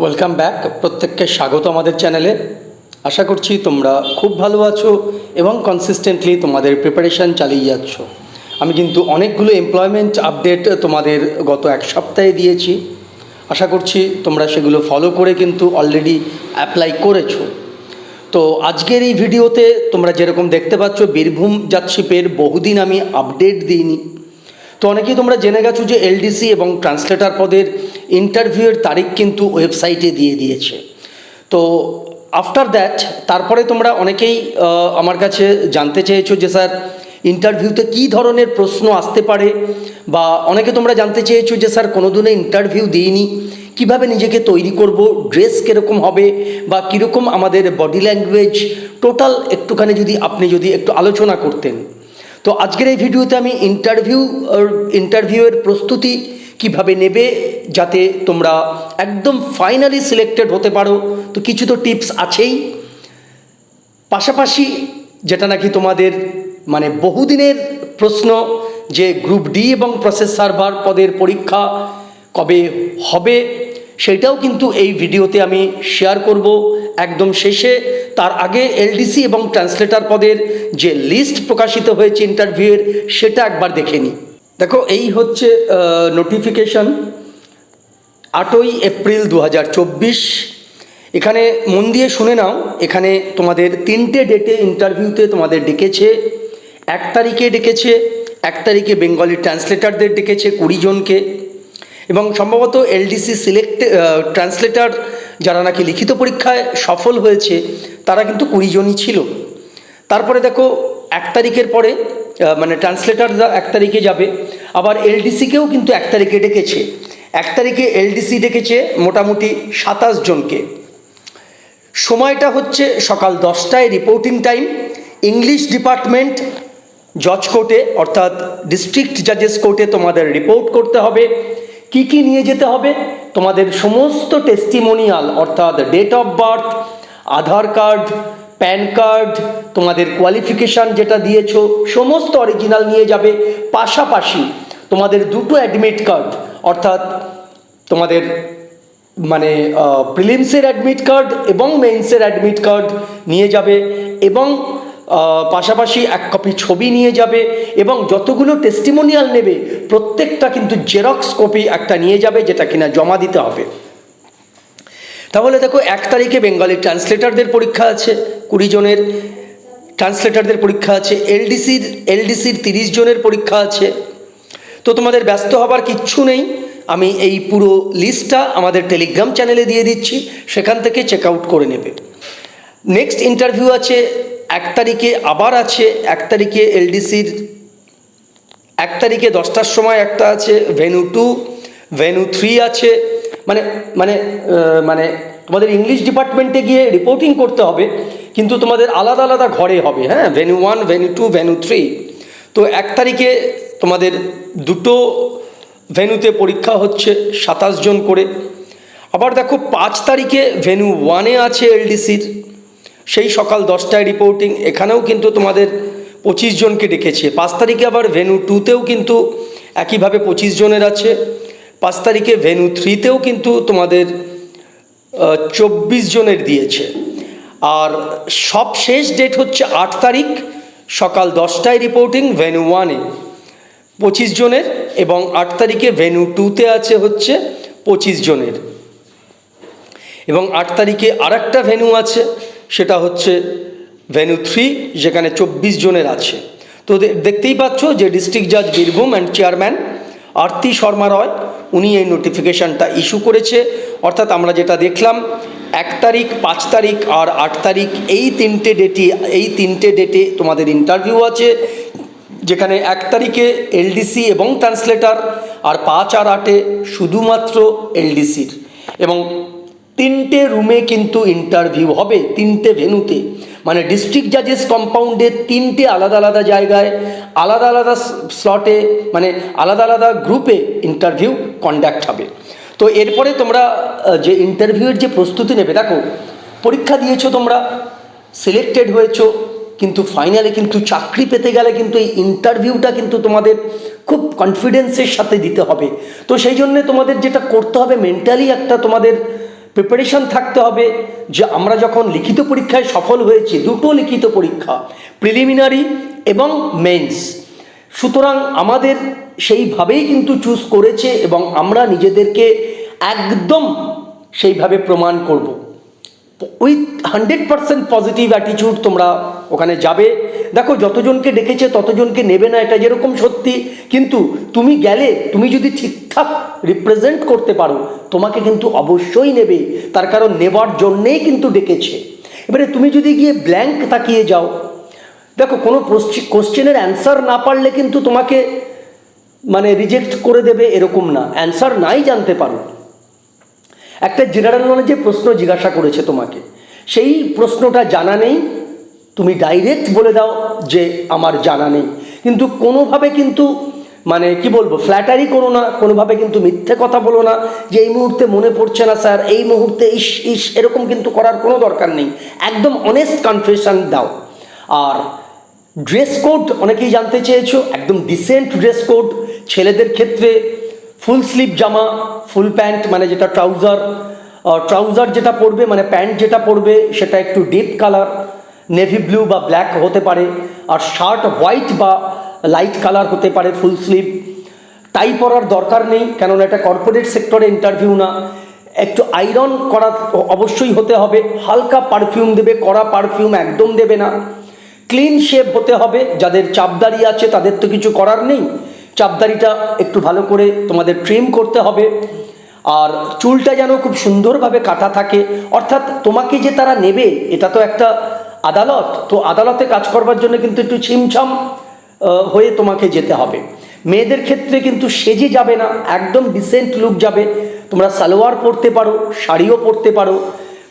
Welcome back প্রত্যেককে স্বাগত আমাদের চ্যানেলে আশা করছি তোমরা খুব ভালো আছো এবং কনসিস্টেন্টলি তোমাদের প্রিপারেশান চালিয়ে যাচ্ছ। আমি কিন্তু অনেকগুলো এমপ্লয়মেন্ট আপডেট তোমাদের গত এক সপ্তাহে দিয়েছি। আশা করছি তোমরা সেগুলো ফলো করে কিন্তু অলরেডি অ্যাপ্লাই করেছ। তো আজকের এই ভিডিওতে তোমরা যেরকম দেখতে পাচ্ছ, বীরভূম যাচ্ছিপের বহুদিন আমি আপডেট দিইনি। তো অনেকেই তোমরা জেনে গেছো যে এলডিসি এবং ট্রান্সলেটার পদের ইন্টারভিউয়ের তারিখ কিন্তু ওয়েবসাইটে দিয়ে দিয়েছে। তো আফটার দ্যাট তারপরে তোমরা অনেকেই আমার কাছে জানতে চেয়েছো যে স্যার, ইন্টারভিউতে কী ধরনের প্রশ্ন আসতে পারে? বা অনেকে তোমরা জানতে চেয়েছো যে স্যার কোনো দিনে ইন্টারভিউ দিইনি। কীভাবে নিজেকে তৈরি করব? ড্রেস কীরকম হবে? বা কীরকম আমাদের বডি ল্যাঙ্গুয়েজ? টোটাল একটুখানি যদি আপনি যদি একটু আলোচনা করতেন। তো আজকের এই ভিডিওতে আমি ইন্টারভিউ ইন্টারভিউয়ের প্রস্তুতি কীভাবে নেবে যাতে তোমরা একদম ফাইনালি সিলেক্টেড হতে পারো, তো কিছু তো টিপস আছেই। পাশাপাশি যেটা নাকি তোমাদের মানে বহুদিনের প্রশ্ন যে গ্রুপ ডি এবং প্রসেস সার্ভার পদের পরীক্ষা কবে হবে সেটাও কিন্তু এই ভিডিওতে আমি শেয়ার করব। একদম শেষে তার আগে এলডিসি এবং ট্রান্সলেটার পদের যে লিস্ট প্রকাশিত হয়েছে ইন্টারভিউয়ের সেটা একবার দেখে নিই। দেখো, এই হচ্ছে নোটিফিকেশন আটই এপ্রিল দু হাজার চব্বিশ। এখানে মন দিয়ে শুনে নাও, এখানে তোমাদের তিনটে ডেটে ইন্টারভিউতে তোমাদের ডেকেছে। এক তারিখে ডেকেছে, এক তারিখে বেঙ্গলি ট্রান্সলেটারদের ডেকেছে কুড়ি জনকে। এবং সম্ভবত এলডিসি সিলেক্ট ট্রান্সলেটার যারা নাকি লিখিত পরীক্ষায় সফল হয়েছে, তারা কিন্তু কুড়ি জনই ছিল। তারপরে দেখো, এক তারিখের পরে মানে ট্রান্সলেটাররা এক তারিখে যাবে, আবার এলডিসিকেও কিন্তু এক তারিখে ডেকেছে। এক তারিখে এলডিসি ডেকেছে মোটামুটি সাতাশ জনকে। সময়টা হচ্ছে সকাল দশটায় রিপোর্টিং টাইম ইংলিশ ডিপার্টমেন্ট জজ কোর্টে অর্থাৎ ডিস্ট্রিক্ট জাজেস কোর্টে তোমাদের রিপোর্ট করতে হবে। কি কি নিয়ে যেতে হবে? তোমাদের সমস্ত টেস্টিমোনিয়াল অর্থাৎ date of birth Aadhaar card PAN card তোমাদের কোয়ালিফিকেশান যেটা দিয়েছ, সমস্ত অরিজিনাল নিয়ে যাবে। পাশাপাশি তোমাদের দুটো অ্যাডমিট কার্ড অর্থাৎ তোমাদের মানে প্রিলিমসের অ্যাডমিট কার্ড এবং মেইনসের অ্যাডমিট কার্ড নিয়ে যাবে এবং পাশাপাশি এক কপি ছবি নিয়ে যাবে এবং যতগুলো টেস্টিমোনিয়াল নেবে, প্রত্যেকটা কিন্তু জেরক্স কপি একটা নিয়ে যাবে যেটা কিনা জমা দিতে হবে। তাহলে দেখো, এক তারিখে বেঙ্গলি ট্রান্সলেটারদের পরীক্ষা আছে, কুড়ি জনের ট্রান্সলেটারদের পরীক্ষা আছে এলডিসির এলডিসির তিরিশ জনের পরীক্ষা আছে। তো তোমাদের ব্যস্ত হবার কিচ্ছু নেই, আমি এই পুরো লিস্টটা আমাদের টেলিগ্রাম চ্যানেলে দিয়ে দিচ্ছি, সেখান থেকে চেক আউট করে নেবে। নেক্সট ইন্টারভিউ আছে এক তারিখে আবার আছে, এক তারিখে এলডিসির এক তারিখে দশটার সময় একটা আছে ভেনু টু ভেনু থ্রি আছে। মানে মানে মানে তোমাদের ইংলিশ ডিপার্টমেন্টে গিয়ে রিপোর্টিং করতে হবে, কিন্তু তোমাদের আলাদা আলাদা ঘরে হবে হ্যাঁ? Venue one venue two venue three তো এক তারিখে তোমাদের দুটো ভেনুতে পরীক্ষা হচ্ছে সাতাশ জন করে। আবার দেখো পাঁচ তারিখে ভেনু ওয়ানে আছে এলডিসির সেই সকাল দশটায় রিপোর্টিং এখানেও কিন্তু তোমাদের পঁচিশ জনকে ডেকেছে। পাঁচ তারিখে আবার ভেনু টুতেও কিন্তু একইভাবে পঁচিশ জনের আছে। পাঁচ তারিখে ভেনু থ্রিতেও কিন্তু তোমাদের চব্বিশ জনের দিয়েছে। আর সব শেষ ডেট হচ্ছে আট তারিখ, সকাল দশটায় রিপোর্টিং ভেনু ওয়ানে পঁচিশ জনের এবং আট তারিখে ভেনু টুতে আছে হচ্ছে পঁচিশ জনের। এবং আট তারিখে আর একটা ভেনু আছে সেটা হচ্ছে ভেনু থ্রি, যেখানে চব্বিশ জনের আছে। তো দেখতেই পাচ্ছ যে ডিস্ট্রিক্ট জাজ বীরভূম অ্যান্ড চেয়ারম্যান আরতি শর্মা রয়, উনি এই নোটিফিকেশানটা ইস্যু করেছে। অর্থাৎ আমরা যেটা দেখলাম, এক তারিখ, পাঁচ তারিখ আর আট তারিখ, এই তিনটে ডেটে, এই তিনটে ডেটে তোমাদের ইন্টারভিউ আছে, যেখানে এক তারিখে এলডিসি এবং ট্রান্সলেটার আর পাঁচ আর আটে শুধুমাত্র এলডিসির। এবং তিনটে রুমে কিন্তু ইন্টারভিউ হবে, তিনটে ভেনুতে মানে ডিস্ট্রিক্ট জাজেস কম্পাউন্ডে তিনটে আলাদা আলাদা জায়গায়, আলাদা আলাদা স্লটে মানে আলাদা আলাদা গ্রুপে ইন্টারভিউ কন্ডাক্ট হবে। তো এরপরে তোমরা যে ইন্টারভিউয়ের যে প্রস্তুতি নেবে, দেখো, পরীক্ষা দিয়েছ তোমরা সিলেক্টেড হয়েছো, কিন্তু ফাইনালে কিন্তু চাকরি পেতে গেলে কিন্তু এই ইন্টারভিউটা কিন্তু তোমাদের খুব কনফিডেন্সের সাথে দিতে হবে। তো সেই জন্যে তোমাদের যেটা করতে হবে মেন্টালি একটা তোমাদের প্রিপারেশন থাকতে হবে যে আমরা যখন লিখিত পরীক্ষায় সফল হয়েছি, দুটো লিখিত পরীক্ষা প্রিলিমিনারি এবং মেন্স সুতরাং আমাদের সেইভাবেই কিন্তু চুজ করেছে এবং আমরা নিজেদেরকে একদম সেইভাবে প্রমাণ করব। With hundred percent positive attitude তোমরা ওখানে যাবে। দেখো, যতজনকে ডেকেছে, ততজনকে নেবে না, এটা যেরকম সত্যি। কিন্তু তুমি গেলে, তুমি যদি ঠিকঠাক রিপ্রেজেন্ট করতে পারো, তোমাকে কিন্তু অবশ্যই নেবে। তার কারণ নেবার জন্যেই কিন্তু ডেকেছে। এবারে তুমি যদি গিয়ে ব্ল্যাঙ্ক তাকিয়ে যাও, দেখো, কোনো কোশ্চেনের অ্যান্সার না পারলে কিন্তু তোমাকে মানে রিজেক্ট করে দেবে এরকম না। অ্যান্সার নাই জানতে পারো। একটা জেনারেল নলেজে প্রশ্ন জিজ্ঞাসা করেছে তোমাকে। সেই প্রশ্নটা জানা নেই, তুমি ডাইরেক্ট বলে দাও যে আমার জানা নেই। কিন্তু কোনোভাবে কিন্তু মানে কি বলব ফ্ল্যাটারি করো না, কোনোভাবে কিন্তু মিথ্যে কথা বলো না যে এই মুহূর্তে মনে পড়ছে না স্যার এই মুহূর্তে ইস ইস, এরকম কিন্তু করার কোনো দরকার নেই। একদম অনেস্ট কনফেশন দাও। আর ড্রেস কোড অনেকেই জানতে চেয়েছো, একদম ডিসেন্ট ড্রেস কোড ছেলেদের ক্ষেত্রে ফুল স্লিভ জামা ফুল প্যান্ট মানে যেটা ট্রাউজার ট্রাউজার যেটা পরবে মানে প্যান্ট যেটা পরবে, সেটা একটু ডিপ কালার নেভি ব্লু বা ব্ল্যাক হতে পারে, আর শার্ট হোয়াইট বা লাইট কালার হতে পারে ফুল স্লিভ টাই পরার দরকার নেই, কেননা এটা কর্পোরেট সেক্টরে ইন্টারভিউ না। একটু আয়রন করা অবশ্যই হতে হবে, হালকা পারফিউম দেবে, কড়া পারফিউম একদম দেবে না। ক্লিন শেপ হতে হবে, যাদের চাপদারি আছে, তাদের তো কিছু করার নেই। চাপদারিটা একটু ভালো করে তোমাদের ট্রিম করতে হবে। আর চুলটা যেন খুব সুন্দরভাবে কাটা থাকে। অর্থাৎ তোমাকে যে তারা নেবে, এটা তো একটা আদালত। তো আদালতে কাজ করবার জন্য কিন্তু একটু ছিমছাম হয়ে তোমাকে যেতে হবে। মেয়েদের ক্ষেত্রে কিন্তু সেজে যাবে না। একদম ডিসেন্ট লুক যাবে। তোমরা সালোয়ার পরতে পারো, শাড়িও পরতে পারো।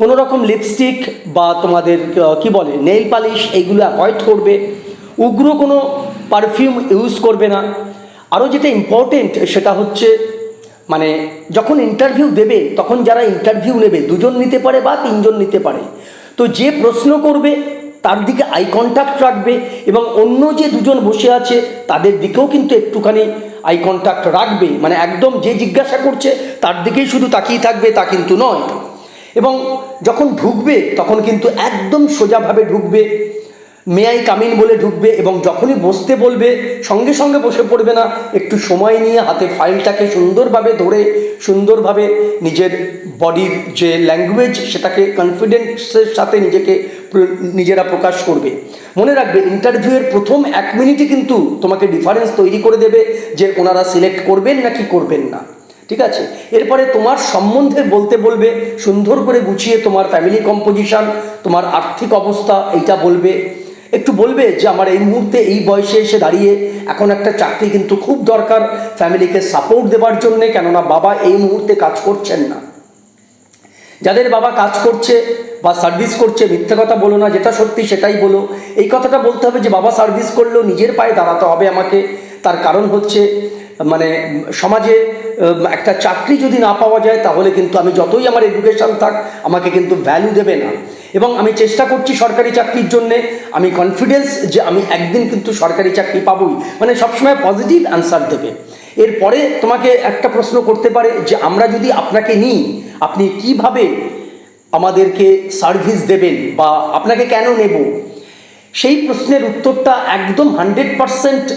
কোনো রকম লিপস্টিক বা তোমাদের কি বলে নেইল পালিশ এইগুলো অ্যাভয়েড করবে। উগ্র কোনো পারফিউম ইউজ করবে না। আরও যেটা ইম্পর্টেন্ট সেটা হচ্ছে মানে যখন ইন্টারভিউ দেবে, তখন যারা ইন্টারভিউ নেবে, দুজন নিতে পারে বা তিনজন নিতে পারে, তো যে প্রশ্ন করবে, তার দিকে আই কন্ট্যাক্ট রাখবে এবং অন্য যে দুজন বসে আছে, তাদের দিকেও কিন্তু একটুখানি আই কন্ট্যাক্ট রাখবে মানে একদম যে জিজ্ঞাসা করছে, তার দিকেই শুধু তাকিয়ে থাকবে, তা কিন্তু নয়। এবং যখন ঢুকবে, তখন কিন্তু একদম সোজাভাবে ঢুকবে মেয়াই কামিন বলে ঢুকবে এবং যখনই বসতে বলবে, সঙ্গে সঙ্গে বসে পড়বে না। একটু সময় নিয়ে হাতে ফাইলটাকে সুন্দরভাবে ধরে, সুন্দরভাবে নিজের বডির যে ল্যাঙ্গুয়েজ সেটাকে কনফিডেন্সের সাথে নিজেকে নিজেরা প্রকাশ করবে। মনে রাখবে ইন্টারভিউয়ের প্রথম এক মিনিটই কিন্তু তোমাকে ডিফারেন্স তৈরি করে দেবে যে ওনারা সিলেক্ট করবেন নাকি করবেন না। ঠিক আছে? এরপরে তোমার সম্বন্ধে বলতে বলবে, সুন্দর করে গুছিয়ে তোমার ফ্যামিলি কম্পোজিশন তোমার আর্থিক অবস্থা, এইটা বলবে। একটু বলবে যে আমার এই মুহূর্তে এই বয়সে এসে দাঁড়িয়ে এখন একটা চাকরি কিন্তু খুব দরকার ফ্যামিলিকে সাপোর্ট দেওয়ার জন্যে, কেননা বাবা এই মুহূর্তে কাজ করছেন না। যাদের বাবা কাজ করছে বা সার্ভিস করছে, মিথ্যে কথা বলো না, যেটা সত্যি সেটাই বলো। এই কথাটা বলতে হবে যে বাবা সার্ভিস করলেও নিজের পায়ে দাঁড়াতে হবে আমাকে। তার কারণ হচ্ছে মানে সমাজে একটা চাকরি যদি না পাওয়া যায়, তাহলে কিন্তু আমি যতই আমার এডুকেশন থাক, আমাকে কিন্তু ভ্যালু দেবে না। এবং আমি চেষ্টা করছি সরকারি চাকরির জন্যে, আমি কনফিডেন্স যে আমি একদিন কিন্তু সরকারি চাকরি পাবই। মানে সবসময় পজিটিভ অ্যান্সার দেবে। এরপরে তোমাকে একটা প্রশ্ন করতে পারে যে, আমরা যদি আপনাকে নিই, আপনি কীভাবে আমাদেরকে সার্ভিস দেবেন বা আপনাকে কেন নেব? সেই প্রশ্নের উত্তরটা একদম হান্ড্রেড পারসেন্ট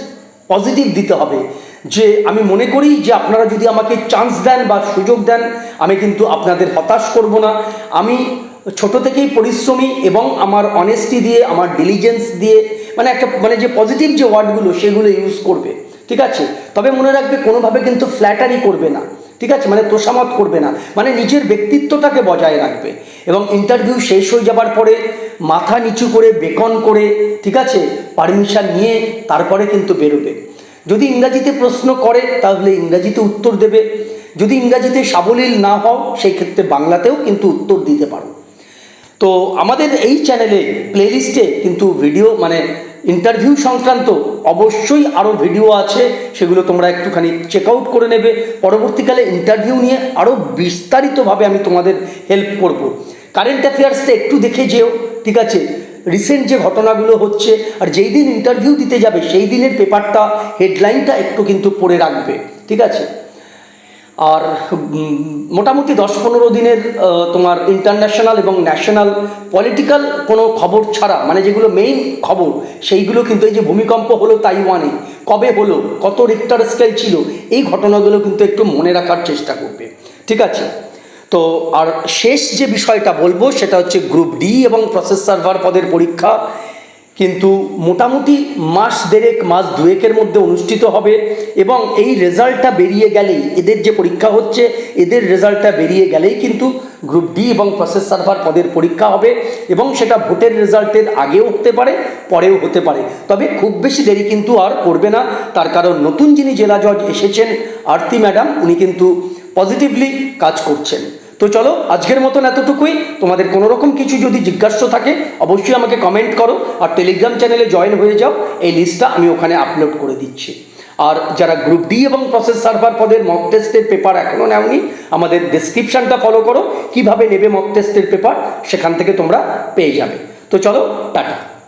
পজিটিভ দিতে হবে। যে আমি মনে করি যে আপনারা যদি আমাকে চান্স দেন বা সুযোগ দেন, আমি কিন্তু আপনাদের হতাশ করব না। আমি ছোট থেকেই পরিশ্রমী এবং আমার অনেস্টি দিয়ে, আমার ডিলিজেন্স দিয়ে মানে একটা মানে যে পজিটিভ যে ওয়ার্ডগুলো সেগুলো ইউজ করবে। ঠিক আছে? তবে মনে রাখবে, কোনোভাবে কিন্তু ফ্ল্যাটারি করবে না। ঠিক আছে? মানে তোষামত করবে না। মানে নিজের ব্যক্তিত্বটাকে বজায় রাখবে। এবং ইন্টারভিউ শেষ হয়ে যাবার পরে মাথা নিচু করে, বেকন করে, ঠিক আছে? পারমিশন নিয়ে তারপরে কিন্তু বেরোবে। যদি ইংরাজিতে প্রশ্ন করে, তাহলে ইংরাজিতে উত্তর দেবে। যদি ইংরাজিতে সাবলীল না হও, সেই ক্ষেত্রে বাংলাতেও কিন্তু উত্তর দিতে পারো। তো আমাদের এই চ্যানেলে প্লেলিস্টে কিন্তু ভিডিও মানে ইন্টারভিউ সংক্রান্ত অবশ্যই আরও ভিডিও আছে। সেগুলো তোমরা একটুখানি চেক আউট করে নেবে। পরবর্তীকালে ইন্টারভিউ নিয়ে আরও বিস্তারিতভাবে আমি তোমাদের হেল্প করব। কারেন্ট অ্যাফেয়ার্সটা একটু দেখে যেও, ঠিক আছে? রিসেন্ট যে ঘটনাগুলো হচ্ছে, আর যেই দিন ইন্টারভিউ দিতে যাবে, সেই দিনের পেপারটা হেডলাইনটা একটু কিন্তু পড়ে রাখবে, ঠিক আছে? আর মোটামুটি দশ পনেরো দিনের তোমার ইন্টারন্যাশনাল এবং ন্যাশনাল পলিটিক্যাল কোনো খবর ছাড়া মানে যেগুলো মেইন খবর, সেইগুলো কিন্তু এই যে ভূমিকম্প হলো তাইওয়ানে, কবে হলো, কত রিক্টার স্কেল ছিল, এই ঘটনাগুলো কিন্তু একটু মনে রাখার চেষ্টা করবে, ঠিক আছে? তো আর শেষ যে বিষয়টা বলব, সেটা হচ্ছে গ্রুপ ডি এবং প্রসেস সার্ভার পদের পরীক্ষা। কিন্তু মোটামুটি মাস দেড়েক, মাস দুয়েকের মধ্যে অনুষ্ঠিত হবে এবং এই রেজাল্টটা বেরিয়ে গেলেই, এদের যে পরীক্ষা হচ্ছে, এদের রেজাল্টটা বেরিয়ে গেলেই কিন্তু গ্রুপ ডি এবং প্রসেস সার্ভার পদের পরীক্ষা হবে এবং সেটা ভোটের রেজাল্টের আগেও হতে পারে, পরেও হতে পারে। তবে খুব বেশি দেরি কিন্তু আর করবে না, তার কারণ নতুন যিনি জেলা জজ এসেছেন, আরতি ম্যাডাম, উনি কিন্তু পজিটিভলি কাজ করছেন। তো চলো, আজকের মতন এতটুকুই। তোমাদের কোনো রকম কিছু যদি জিজ্ঞাসা থাকে, অবশ্যই আমাকে কমেন্ট করো আর টেলিগ্রাম চ্যানেলে জয়েন হয়ে যাও। এই লিস্টটা আমি ওখানে আপলোড করে দিচ্ছি। আর যারা গ্রুপ ডি এবং প্রসেস সার্ভার পদের মক টেস্টের পেপার এখনও নেওনি, আমাদের ডেসক্রিপশনটা ফলো করো। কীভাবে নেবে মক টেস্টের পেপার সেখান থেকে তোমরা পেয়ে যাবে। তো চলো, টাটা।